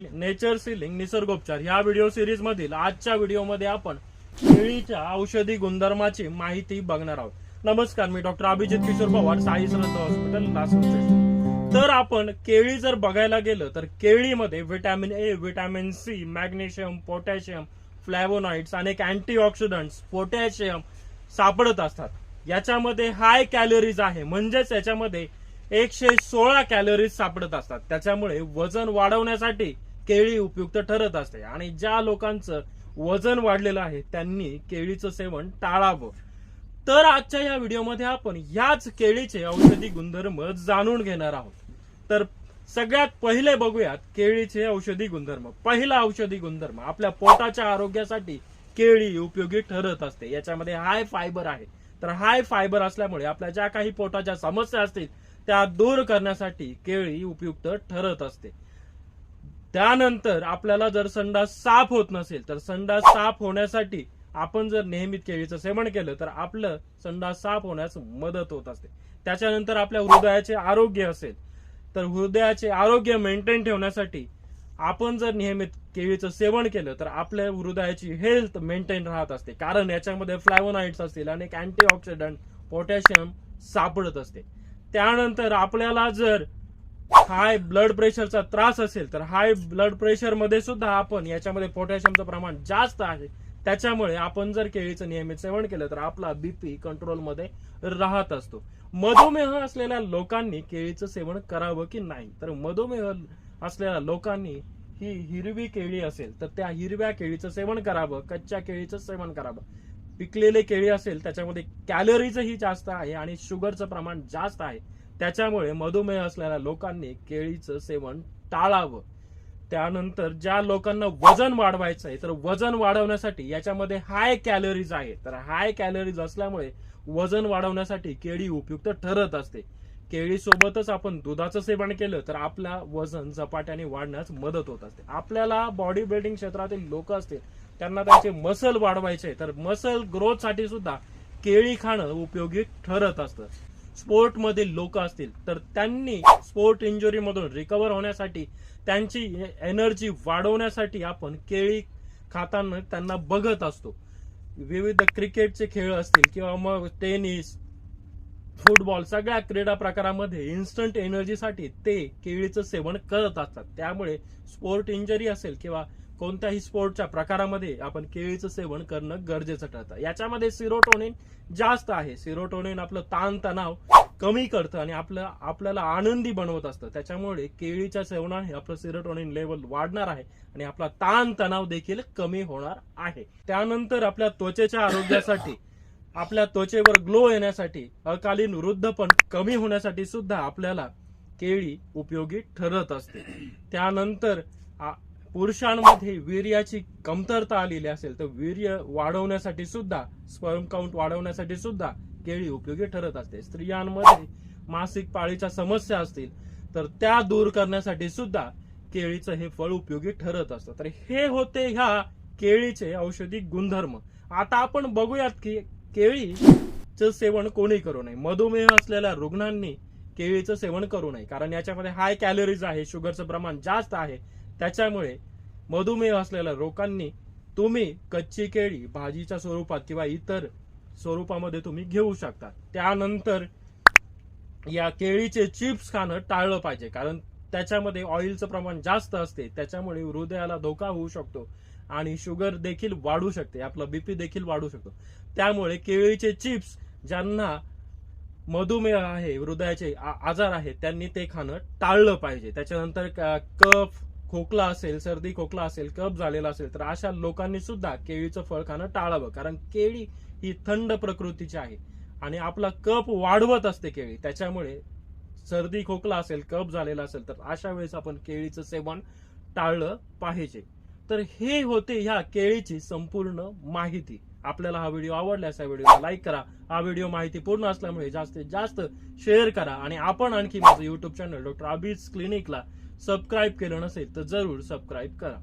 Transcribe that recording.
Nature ceiling निसर्गोपचार. ह्या video series मधील आजच्या व्हिडिओमध्ये आपण केळीच्या औषधी गुणधर्माची माहिती बघणार आहोत. नमस्कार मी डॉक्टर अभिजित किशोर पवार साई श्रद्धा हॉस्पिटल लासूर तर आपण केळी जर बघायला गेलं तर केळीमध्ये vitamin A vitamin C magnesium potassium flavonoids अनेक अँटीऑक्सिडंट्स पोटॅशियम सापडत असतात. याच्यामध्ये हाय कॅलरीज आहे. म्हणजेच याच्यामध्ये एकशे सोळा कॅलरीज सापडत असतात. त्याच्यामुळे वजन वाढवण्यासाठी केळी उपयुक्त ठरत असते. आणि ज्या लोकांचं वजन वाढलेलं आहे त्यांनी केळीचं सेवन टाळावं. तर आजच्या या व्हिडिओमध्ये आपण याच केळीचे औषधी गुणधर्म जाणून घेणार आहोत. तर सगळ्यात पहिले बघूयात केळीचे औषधी गुणधर्म. पहिला औषधी गुणधर्म आपल्या पोटाच्या आरोग्यासाठी केळी उपयोगी ठरत असते. याच्यामध्ये हाय फायबर आहे. तर हाय फायबर असल्यामुळे आपल्या ज्या काही पोटाच्या समस्या असतील त्या दूर करण्यासाठी केळी उपयुक्त ठरत असते. त्यानंतर आपल्याला जर संडास साफ होत नसेल तर संडास साफ होण्यासाठी आपण जर नेहमी केळीचं सेवन केलं तर आपलं संडास साफ होण्यास मदत होत असते. त्याच्यानंतर आपल्या हृदयाचे आरोग्य असेल तर हृदयाचे आरोग्य मेंटेन ठेवण्यासाठी आपण जर नियमित केळीचं सेवन केलं तर आपल्या हृदयाची हेल्थ मेंटेन राहत असते. कारण याच्यामध्ये फ्लॅवोनाइड्स असतील अनेक अँटीऑक्सिडंट पोटॅशियम सापडत असते. त्यानंतर आपल्याला जर हाय ब्लड प्रेशरचा त्रास असेल तर हाय ब्लड प्रेशरमध्ये सुद्धा आपण याच्यामध्ये पोटॅशियमचं प्रमाण जास्त आहे. त्याच्यामुळे आपण जर केळीचं नियमित सेवन केलं तर आपला बीपी कंट्रोलमध्ये राहत असतो. मधुमेह असलेल्या लोकांनी केळीचं सेवन करावं की नाही? तर मधुमेह असलेल्या लोकांनी ही हिरवी केळी असेल तर त्या हिरव्या केळीचं सेवन करावं कच्च्या केळीचं सेवन करावं. पिकलेले केळी असेल त्याच्यामध्ये कॅलरीजही जास्त आहे आणि शुगरचं प्रमाण जास्त आहे. त्याच्यामुळे मधुमेह असलेल्या लोकांनी केळीचं सेवन टाळावं. त्यानंतर ज्या लोकांना वजन वाढवायचं आहे तर वजन वाढवण्यासाठी याच्यामध्ये हाय कॅलरीज आहे तर हाय कॅलरीज असल्यामुळे वजन वाढवण्यासाठी केळी उपयुक्त ठरत असते. केळी सोबतच आपण दुधाचं सेवन केलं तर आपला वजन झपाट्याने वाढण्यास मदत होत असते. आपल्याला बॉडी बिल्डिंग क्षेत्रातील लोक असतील त्यांना त्यांचे मसल वाढवायचे तर मसल ग्रोथसाठी सुद्धा केळी खाणं उपयोगी ठरत असतं. स्पोर्ट मधील लोक असतील तर त्यांनी स्पोर्ट इंजुरीमधून रिकवर होण्यासाठी त्यांची एनर्जी वाढवण्यासाठी आपण केळी खाताना त्यांना बघत असतो. विविध क्रिकेटचे खेळ असतील किंवा मग टेनिस फुटबॉल सगळ्या क्रीडा प्रकारामध्ये इन्स्टंट एनर्जीसाठी ते केळीचं सेवन करत असतात. त्यामुळे स्पोर्ट इंजरी असेल किंवा कोणत्याही स्पोर्टच्या प्रकारामध्ये आपण केळीचं सेवन करणं गरजेचं ठरतं. याच्यामध्ये सिरोटोनिन जास्त आहे. सिरोटोनिन आपलं ताण तणाव कमी करतं आणि आपलं आपल्याला आनंदी बनवत असतं. त्याच्यामुळे केळीच्या सेवनाने आपलं सिरोटोनिन लेवल वाढणार आहे आणि आपला ताणतणाव देखील कमी होणार आहे. त्यानंतर आपल्या त्वचेच्या आरोग्यासाठी आपल्या त्वचेवर ग्लो येण्यासाठी अकालीन वृद्धपण कमी होण्यासाठी सुद्धा आपल्याला केळी उपयोगी ठरत असते. त्यानंतर पुरुषांमध्ये वीर्याची कमतरता आलेली असेल तर वीर्य वाढवण्यासाठी सुद्धा स्पर्म काउंट वाढवण्यासाठी सुद्धा केळी उपयोगी ठरत असते. स्त्रियांमध्ये मासिक पाळीच्या समस्या असतील तर त्या दूर करण्यासाठी सुद्धा केळीचं हे फळ उपयोगी ठरत असतं. तर हे होते ह्या केळीचे औषधी गुणधर्म. आता आपण बघूयात की केळीचं सेवन कोणी करू नये. मधुमेह असलेल्या रुग्णांनी केळीचं सेवन करू नये कारण याच्यामध्ये हाय कॅलरीज आहे शुगरचं प्रमाण जास्त आहे. त्याच्यामुळे मधुमेह असलेल्या लोकांनी तुम्ही कच्ची केळी भाजीच्या स्वरूपात किंवा इतर स्वरूपामध्ये तुम्ही घेऊ शकता. त्यानंतर या केळीचे चिप्स खाणं टाळलं पाहिजे कारण त्याच्यामध्ये ऑइलचं प्रमाण जास्त असते त्याच्यामुळे हृदयाला धोका होऊ शकतो आणि शुगर देखील वाढू शकते आपला बीपी देखील वाढू शकतो. त्यामुळे केळीचे चिप्स ज्यांना मधुमेह आहे हृदयाचे आजार आहेत त्यांनी ते खाणं टाळलं पाहिजे. त्याच्यानंतर कफ खोकला असेल सर्दी खोकला असेल कप झालेला असेल तर अशा लोकांनी सुद्धा केळीचं फळ खाणं टाळावं. कारण केळी ही थंड प्रकृतीची आहे. आणि आपला कप वाढवत असते केळी. त्याच्यामुळे सर्दी खोकला असेल कप झालेला असेल तर अशा वेळेस आपण केळीचं सेवन टाळलं पाहिजे. तर हे होते ह्या केळीची संपूर्ण माहिती. आपल्याला हा व्हिडिओ आवडल्यास या व्हिडिओला लाईक करा. हा व्हिडिओ माहिती पूर्ण असल्यामुळे जास्तीत जास्त शेअर करा आणि आपण आणखी माझं युट्यूब चॅनल डॉक्टर अबीज क्लिनिकला सबस्क्राईब केलं नसेल तर जरूर सबस्क्राईब करा.